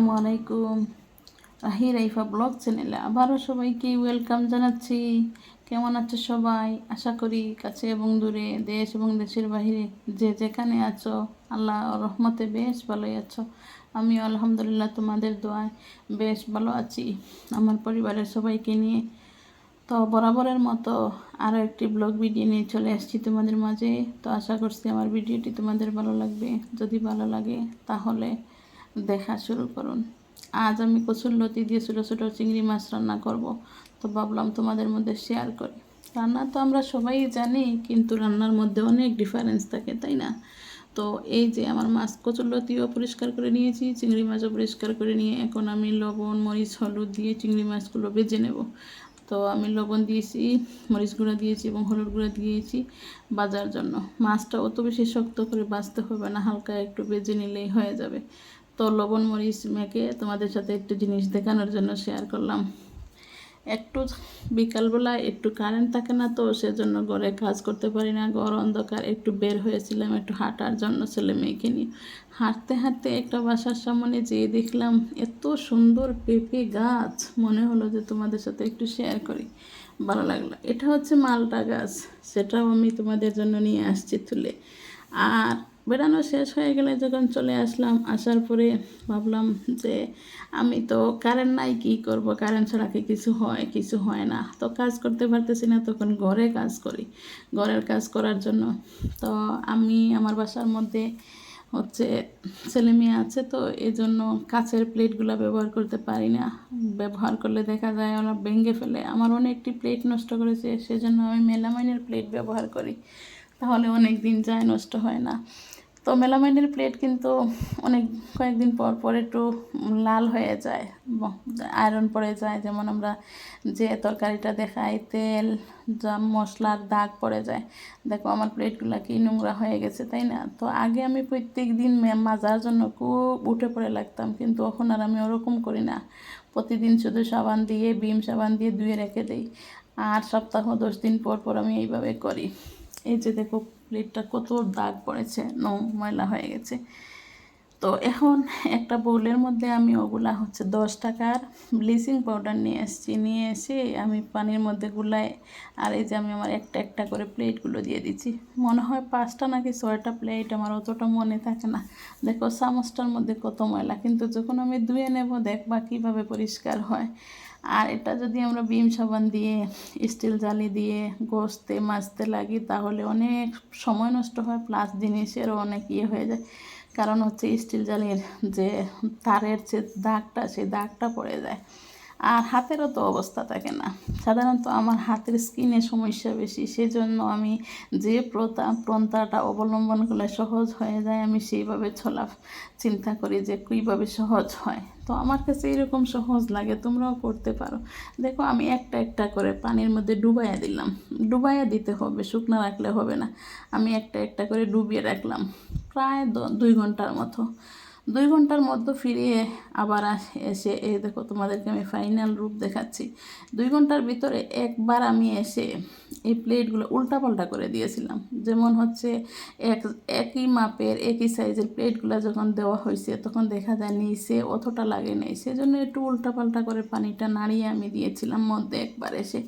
আসসালামু আলাইকুম। রাহি রাইফা ব্লগ চ্যানেলে আবারও সবাইকে ওয়েলকাম জানাচ্ছি। কেমন আছো সবাই? আশা করি কাছে এবং দূরে, দেশ এবং দেশের বাইরে যে যেখানে আছো, আল্লাহ রহমতে বেশ ভালোই আছো। আমি আলহামদুলিল্লাহ তোমাদের দোয়ায় বেশ ভালো আছি। আমার পরিবারের সবাইকে নিয়ে তো বরাবরের মতো আরও একটি ব্লগ ভিডিও নিয়ে চলে আসছি তোমাদের মাঝে। তো আশা করছি আমার ভিডিওটি তোমাদের ভালো লাগবে। যদি ভালো লাগে তাহলে দেখা শুরু করুন। আজ আমি কচুর লতি দিয়ে ছোটো ছোটো চিংড়ি মাছ রান্না করব। তো ভাবলাম তোমাদের মধ্যে শেয়ার করি। রান্না তো আমরা সবাই জানি, কিন্তু রান্নার মধ্যে অনেক ডিফারেন্স থাকে, তাই না? তো এই যে আমার মাছ কচুর লতিও পরিষ্কার করে নিয়েছি, চিংড়ি মাছও পরিষ্কার করে নিয়ে এখন আমি লবণ, মরিচ, হলুদ দিয়ে চিংড়ি মাছগুলো বেজে নেব। তো আমি লবণ দিয়েছি, মরিচ গুঁড়া দিয়েছি এবং হলুদ গুঁড়া দিয়েছি বাজার জন্য। মাছটা অত বেশি শক্ত করে বাঁচতে হবে না, হালকা একটু বেজে নিলেই হয়ে যাবে। তো লবণ মরিচ মেখে তোমাদের সাথে একটু জিনিস দেখানোর জন্য শেয়ার করলাম। একটু বিকালবেলা একটু কারেন্ট থাকে না তো, সেজন্য ঘরে কাজ করতে পারি না, ঘর অন্ধকার, একটু বের হয়েছিলাম একটু হাঁটার জন্য ছেলে মেয়েকে নিয়ে। হাঁটতে হাঁটতে একটা বাসার সামনে যেয়ে দেখলাম এত সুন্দর পেঁপে গাছ। মনে হলো যে তোমাদের সাথে একটু শেয়ার করি। ভালো লাগল। এটা হচ্ছে মালটা গাছ, সেটাও আমি তোমাদের জন্য নিয়ে আসছি তুলে। আর বেড়ানো শেষ হয়ে গেলে যখন চলে আসলাম, আসার পরে ভাবলাম যে আমি তো কারেন্ট নাই, কী করব? কারেন্ট ছাড়া কি কিছু হয় কিছু হয় না। তো কাজ করতে পারতেছি না, তখন ঘরে কাজ করি। ঘরের কাজ করার জন্য। তো আমি আমার বাসার মধ্যে হচ্ছে ছেলে মেয়ে আছে, তো এই জন্য কাছের প্লেটগুলো ব্যবহার করতে পারি না। ব্যবহার করলে দেখা যায় ওরা ভেঙে ফেলে। আমার অনেকটি প্লেট নষ্ট করেছে, সেজন্য আমি মেলামাইনের প্লেট ব্যবহার করি। তাহলে অনেক দিন যায়, নষ্ট হয় না। তো মেলামাইনের প্লেট কিন্তু অনেক কয়েকদিন পর পর একটু লাল হয়ে যায় আয়রন পড়ে যায়। যেমন আমরা যে তরকারিটা দেখাই, তেল যা মশলার দাগ পড়ে যায়। দেখো আমার প্লেটগুলো কি নোংরা হয়ে গেছে, তাই না? তো আগে আমি প্রত্যেক দিন মাজার জন্য খুব উঠে পড়ে লাগতাম, কিন্তু এখন আর আমি ওরকম করি না। প্রতিদিন শুধু সাবান দিয়ে বিম সাবান দিয়ে ধুয়ে রেখে দিই। আর সপ্তাহ দশ দিন পর পর আমি এইভাবে করি। এই যে দেখো প্লেটটা কত দাগ পড়েছে, নো ময়লা হয়ে গেছে। তো এখন একটা বোলের মধ্যে আমি ওগুলা হচ্ছে দশ টাকার ব্লিচিং পাউডার নিয়ে এসেছি নিয়ে এসে আমি পানির মধ্যে গুলাই আর এই যে আমি আমার একটা একটা করে প্লেটগুলো দিয়ে দিচ্ছি। মনে হয় পাঁচটা নাকি ছয়টা প্লেট, আমার অতটা মনে থাকে না। দেখো চামচটার মধ্যে কত ময়লা, কিন্তু যখন আমি ধুয়ে নেব, দেখবা কীভাবে পরিষ্কার হয়। আর এটা যদি আমরা বিম সাবান দিয়ে, স্টিল জালি দিয়ে গোসতে মাজতে লাগি, তাহলে অনেক সময় নষ্ট হয় প্লাস জিনিসেরও অনেক ইয়ে হয়ে যায়। কারণ হচ্ছে স্টিল জালির যে তারের যে দাগটা, সেই দাগটা পড়ে যায়। আর হাতেরও তো অবস্থা থাকে না। সাধারণত আমার হাতের স্কিনে সমস্যা বেশি, সেজন্য আমি যে প্রতা প্রন্থাটা অবলম্বন করলে সহজ হয়ে যায়, আমি সেইভাবে চলা চিন্তা করি যে কীভাবে সহজ হয়। তো আমার কাছে এরকম সহজ লাগে, তোমরাও করতে পারো। দেখো, আমি একটা একটা করে পানির মধ্যে ডুবাইয়া দিলাম। ডুবাইয়া দিতে হবে, শুকনো রাখলে হবে না। আমি একটা একটা করে ডুবিয়ে রাখলাম। প্রায় দুই ঘণ্টার মতো। দুই ঘণ্টার মধ্যে ফিরিয়ে আবার এসে, এই দেখো তোমাদেরকে আমি ফাইনাল রূপ দেখাচ্ছি। দুই ঘণ্টার ভিতরে একবার আমি এসে এই প্লেটগুলো উল্টাপাল্টা করে দিয়েছিলাম। যেমন হচ্ছে এক, একই মাপের, একই সাইজের প্লেটগুলো যখন দেওয়া হয়েছে, তখন দেখা যায় নিচে অতটা লাগে নেই। সেজন্য একটু উল্টাপাল্টা করে পানিটা নাড়িয়ে আমি দিয়েছিলাম মধ্যে একবার এসে।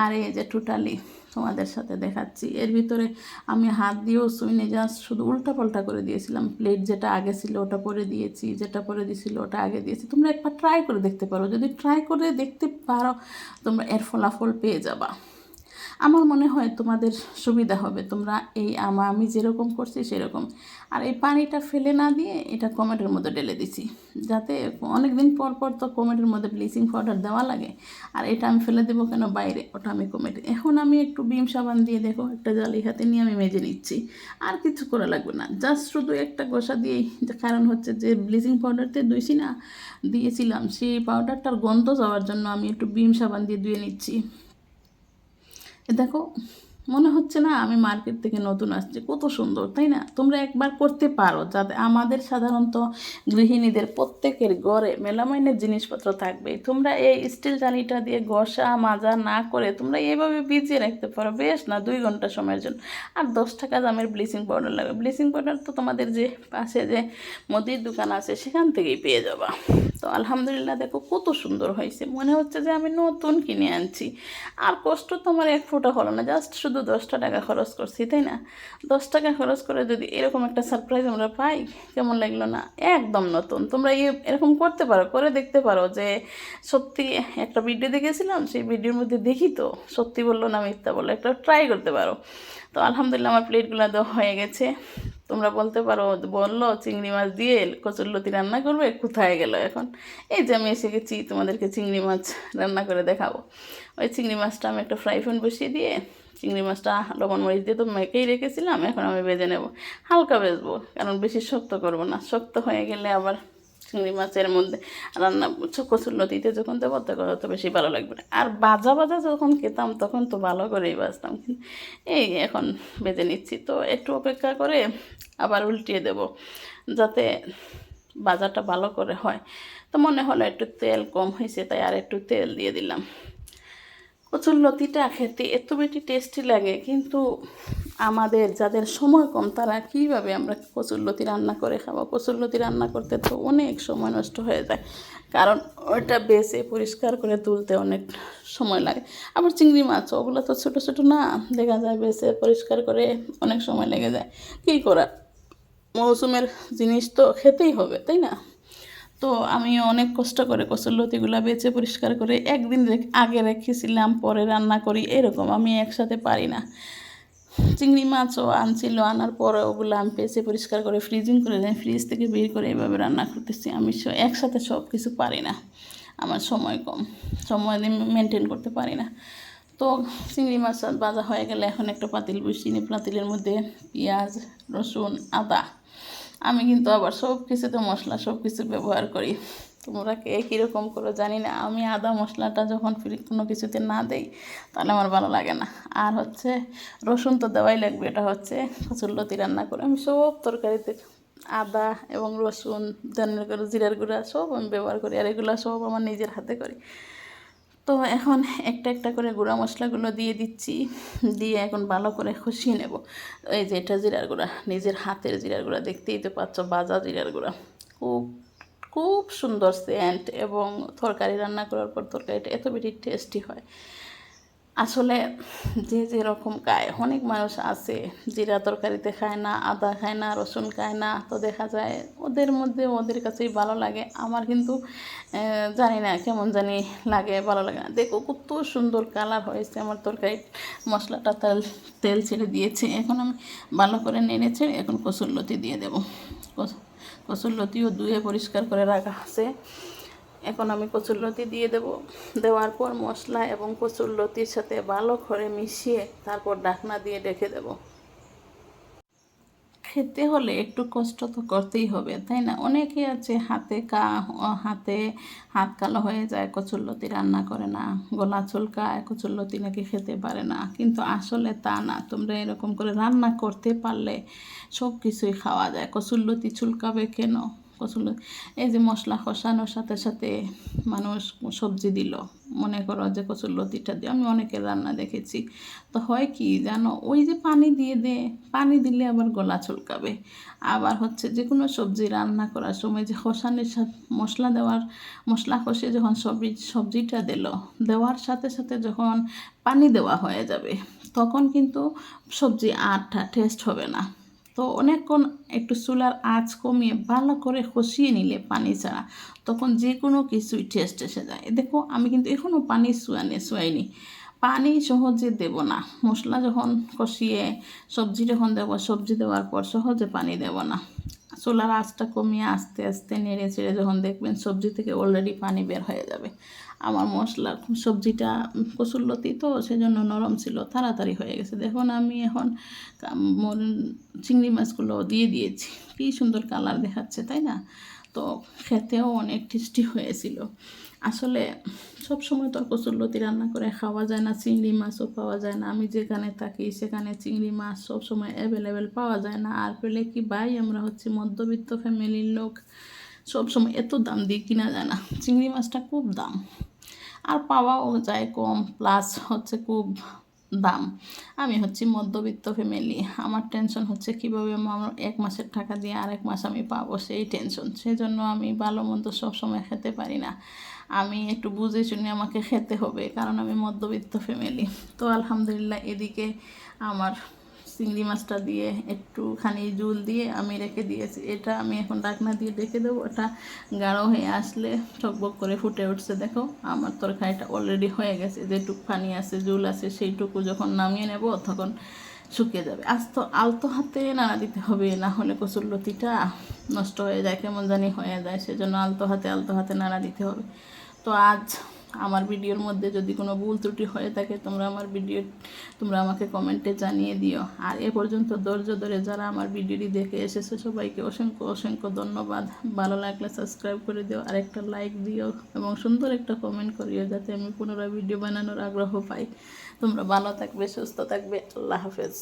আর এই যে টোটালি তোমাদের সাথে দেখাচ্ছি। এর ভিতরে আমি হাত দিয়েও সুইনে জাস্ট শুধু উল্টা পাল্টা করে দিয়েছিলাম। প্লেট যেটা আগে ছিল ওটা পরে দিয়েছি, যেটা পরে দিয়েছিল ওটা আগে দিয়েছি। তোমরা একবার ট্রাই করে দেখতে পারো। যদি ট্রাই করে দেখতে পারো, তোমরা এর ফলাফল পেয়ে যাবা। আমার মনে হয় তোমাদের সুবিধা হবে। তোমরা এই আমা আমি যেরকম করছি সেরকম। আর এই পানিটা ফেলে না দিয়ে এটা কমেটের মধ্যে ঢেলে দিছি। যাতে অনেক দিন পর পর তো কমেটের মধ্যে ব্লিচিং পাউডার দেওয়া লাগে। আর এটা আমি ফেলে দেবো কেন বাইরে? ওটা আমি কমেটে এখন আমি একটু বিম সাবান দিয়ে দেখো, একটা জালি হাতে নিয়ে আমি মেজে নিচ্ছি। আর কিছু করা লাগবে না। জাস্ট শুধু একটা গোসা দিয়েই। কারণ হচ্ছে যে ব্লিচিং পাউডারতে ধুইছি না, দিয়েছিলাম। সেই পাউডারটার গন্ধ যাওয়ার জন্য আমি একটু বিম সাবান দিয়ে ধুয়ে নিচ্ছি। দেখো, মনে হচ্ছে না আমি মার্কেট থেকে নতুন আসছি। কত সুন্দর, তাই না? তোমরা একবার করতে পারো, যাতে আমাদের সাধারণত গৃহিণীদের প্রত্যেকের ঘরে মেলামাইনের জিনিসপত্র থাকবে তোমরা এই স্টিল জালিটা দিয়ে ঘষা, মাজা না করে তোমরা এইভাবে ভিজিয়ে রাখতে পারো, বেশ না? দুই ঘণ্টা সময়ের জন্য। আর দশ টাকা দামের ব্লিচিং পাউডার লাগবে। ব্লিচিং পাউডার তো তোমাদের যে পাশে যে মুদির দোকান আছে, সেখান থেকেই পেয়ে যাবা। তো আলহামদুলিল্লাহ দেখো কত সুন্দর হয়েছে। মনে হচ্ছে যে আমি নতুন কিনে আনছি। আর কষ্ট তো আমার এক ফোঁটা হলো না জাস্ট শুধু দশটা টাকা খরচ করছি, তাই না? দশ টাকা খরচ করে যদি এরকম একটা সারপ্রাইজ আমরা পাই, কেমন লাগল না? একদম নতুন। তোমরা এরকম করতে পারো, করে দেখতে পারো যে সত্যি একটা ভিডিও দেখেছিলাম, সেই ভিডিওর মধ্যে দেখি তো, সত্যি বলল না মিথ্যা বলল, একটা ট্রাই করতে পারো। তো আলহামদুলিল্লাহ আমার প্লেটগুলো দেওয়া হয়ে গেছে। তোমরা বলতে পারো, বলল, চিংড়ি মাছ দিয়ে কচুরলতি রান্না করবে, কোথায় গেল এখন? এই যে আমি এসে গেছি, তোমাদেরকে চিংড়ি মাছ রান্না করে দেখাবো। ওই চিংড়ি মাছটা আমি একটা ফ্রাই প্যান বসিয়ে দিয়ে, চিংড়ি মাছটা লবণ মরিচ দিয়ে তো মেখেই রেখেছিলাম, এখন আমি বেজে নেব। হালকা বেজবো কারণ বেশি শক্ত করব না। শক্ত হয়ে গেলে আবার চিংড়ি মাছের মধ্যে রান্না কচুর লতিতে যখন দেবো, তখন অত বেশি ভালো লাগবে না। আর বাজা বাজা যখন খেতাম, তখন তো ভালো করেই বাজতাম কিন্তু এই এখন বেজে নিচ্ছি। তো একটু অপেক্ষা করে আবার উল্টিয়ে দেব, যাতে বাজারটা ভালো করে হয়। তো মনে হলো একটু তেল কম হয়েছে, তাই আর একটু তেল দিয়ে দিলাম। কচুর লতিটা খেতে এত বেশি টেস্টি লাগে, কিন্তু আমাদের যাদের সময় কম, তারা কীভাবে আমরা কচুরলতি রান্না করে খাব? কচুরলতি রান্না করতে তো অনেক সময় নষ্ট হয়ে যায়। কারণ ওটা বেছে পরিষ্কার করে তুলতে অনেক সময় লাগে। আবার চিংড়ি মাছ, ওগুলো তো ছোটো ছোটো না। দেখা যায় বেছে পরিষ্কার করে অনেক সময় লেগে যায়। কী করা? মৌসুমের জিনিস তো খেতেই হবে, তাই না? তো আমি অনেক কষ্ট করে কচুর লতিগুলো বেছে পরিষ্কার করে একদিন আগে রেখেছিলাম, পরে রান্না করি, এরকম আমি একসাথে পারি না। চিংড়ি মাছও আনছিল, আনার পরে ওগুলো আমি পেঁচে পরিষ্কার করে ফ্রিজিং করে দেয় ফ্রিজ থেকে বের করে এভাবে রান্না করতেছি। আমি একসাথে সব কিছু পারি না, আমার সময় কম, সময় মেনটেন করতে পারি না। তো চিংড়ি মাছ ভাজা হয়ে গেলে এখন একটা পাতিল বসিয়ে পাতিলের মধ্যে পেঁয়াজ, রসুন, আদা। আমি কিন্তু আবার সব কিছুতে মশলা সব কিছু ব্যবহার করি। তোমরা কে কীরকম করো জানি না। আমি আদা মশলাটা যখন ফ্রি কোনো কিছুতে না দেই, তাহলে আমার ভালো লাগে না। আর হচ্ছে রসুন তো দেওয়াই লাগবে, এটা হচ্ছে কচুরলতি রান্না করে। আমি সব তরকারিতে আদা এবং রসুন, ধনের গুঁড়ো, জিরার গুঁড়া সব আমি ব্যবহার করি, আর এগুলো সব আমার নিজের হাতে করি। তো এখন একটা একটা করে গুঁড়া মশলাগুলো দিয়ে দিচ্ছি, দিয়ে এখন ভালো করে খুশিয়ে নেব। এই যে এটা জিরার গুঁড়া, নিজের হাতের জিরার গুঁড়া, দেখতেই তো পাচ্ছ বাজা জিরার গুঁড়া। খুব খুব সুন্দর সেন্ট এবং তরকারি রান্না করার পর তরকারিটা এত বেশি টেস্টি হয়। আসলে যে যেরকম খায়, অনেক মানুষ আছে জিরা তরকারিতে খায় না, আদা খায় না, রসুন খায় না, তো দেখা যায় ওদের মধ্যে ওদের কাছেই ভালো লাগে। আমার কিন্তু জানি না কেমন জানি লাগে, ভালো লাগে না। দেখো কত সুন্দর কালার হয়েছে আমার তরকারি, মশলাটা তেল তেল ছেড়ে দিয়েছে। এখন আমি ভালো করে নেড়ে ছেড়ে এখন কসুরলতি দিয়ে দেবো। কসুরলতিও ধুয়ে পরিষ্কার করে রাখা আছে। এখন আমি কচুরলতি দিয়ে দেব। দেওয়ার পর মশলা এবং কচুরলতির সাথে ভালো করে মিশিয়ে তারপর ঢাকনা দিয়ে রেখে দেব। খেতে হলে একটু কষ্ট তো করতেই হবে, তাই না? অনেকে আছে হাতে কা, হাতে হাত কালো হয়ে যায় কচুল্লতি রান্না করে না, গলা চুলকায় কচুল্লতি নাকি খেতে পারে না। কিন্তু আসলে তা না, তোমরা এরকম করে রান্না করতে পারলে সব কিছুই খাওয়া যায়। কচুল্লতি চুলকাবে কেন? কচুর এই যে মশলা কষানোর সাথে সাথে মানুষ সবজি দিল, মনে করো যে কচুর লতিটা দিয়ে, আমি অনেকের রান্না দেখেছি। তো হয় কি জানো, ওই যে পানি দিয়ে দে, পানি দিলে আবার গলা চুলকাবে। আবার হচ্ছে যে কোনো সবজি রান্না করার সময় যে কষানোর সাথে, মশলা দেওয়ার, মশলা কষে যখন সবজি, সবজিটা দিল, দেওয়ার সাথে সাথে যখন পানি দেওয়া হয়ে যাবে, তখন কিন্তু সবজি আর টেস্ট হবে না। তো অনেকক্ষণ একটু চুলার আঁচ কমিয়ে ভালো করে কষিয়ে নিলে পানি ছাড়া। তখন যে কোনো কিছুই টেস্ট এসে যায়। দেখো, আমি কিন্তু এখনও পানি শুয়ানি, শুয়াইনি। পানি সহজে দেব না। মশলা যখন কষিয়ে, সবজি যখন দেবো, সবজি দেওয়ার পর সহজে পানি দেব না। চুলার আঁচটা কমিয়ে আস্তে আস্তে নেড়ে চেড়ে যখন দেখবেন সবজি থেকে অলরেডি পানি বের হয়ে যাবে। আমার মশলা সবজিটা কচুরলতি তো সেজন্য নরম ছিল, তাড়াতাড়ি হয়ে গেছে। দেখুন আমি এখন চিংড়ি মাছগুলো দিয়ে দিয়েছি। কী সুন্দর কালার দেখাচ্ছে, তাই না? তো খেতেও অনেক টেস্টি হয়েছিল। আসলে সব সময় তো কচুরলতি রান্না করে খাওয়া যায় না, চিংড়ি মাছও পাওয়া যায় না। আমি যেখানে থাকি সেখানে চিংড়ি মাছ সব সময় অ্যাভেলেবেল পাওয়া যায় না। আর পেলে কি ভাই, আমরা হচ্ছে মধ্যবিত্ত ফ্যামিলির লোক সব সময় এত দাম দিয়ে কিনা যায় না। চিংড়ি মাছটা খুব দাম। আর পাওয়াও যায় কম প্লাস হচ্ছে খুব দাম। আমি হচ্ছি মধ্যবিত্ত ফ্যামিলি আমার টেনশন হচ্ছে কীভাবে আমার এক মাসের টাকা দিয়ে আরেক মাস আমি পাবো সেই টেনশন সেই জন্য আমি ভালো মন্দ সবসময় খেতে পারি না। আমি একটু বুঝে শুনে আমাকে খেতে হবে, কারণ আমি মধ্যবিত্ত ফ্যামিলি তো আলহামদুলিল্লাহ এদিকে আমার চিংড়ি মাছটা দিয়ে একটুখানি জুল দিয়ে আমি রেখে দিয়েছি। এটা আমি এখন ডাকনা দিয়ে রেখে দেবো। ওটা গাঢ় হয়ে আসলে টকবক করে ফুটে উঠছে। দেখো, আমার তরকারিটা অলরেডি হয়ে গেছে। যেটুক পানি আছে, জুল আছে, সেইটুকু যখন নামিয়ে নেব, তখন শুকিয়ে যাবে। আজ তো আলতো হাতে নাড়া দিতে হবে, না হলে কচুর লতিটা নষ্ট হয়ে যায়, কেমন জানি হয়ে যায়। সেজন্য আলতো হাতে আলতো হাতে নাড়া দিতে হবে। তো আজ আমার ভিডিওর মধ্যে যদি কোনো ভুল ত্রুটি হয়ে থাকে, তোমরা আমার ভিডিও, তোমরা আমাকে কমেন্টে জানিয়ে দিও। আর এ পর্যন্ত ধৈর্য ধরে যারা আমার ভিডিওটি দেখে এসেছে, সবাইকে অসংখ্য অসংখ্য ধন্যবাদ। ভালো লাগলে সাবস্ক্রাইব করে দিও আর একটা লাইক দিও এবং সুন্দর একটা কমেন্ট করিও যাতে আমি পুনরায় ভিডিও বানানোর আগ্রহ পাই। তোমরা ভালো থাকবে, সুস্থ থাকবে। আল্লাহ হাফেজ।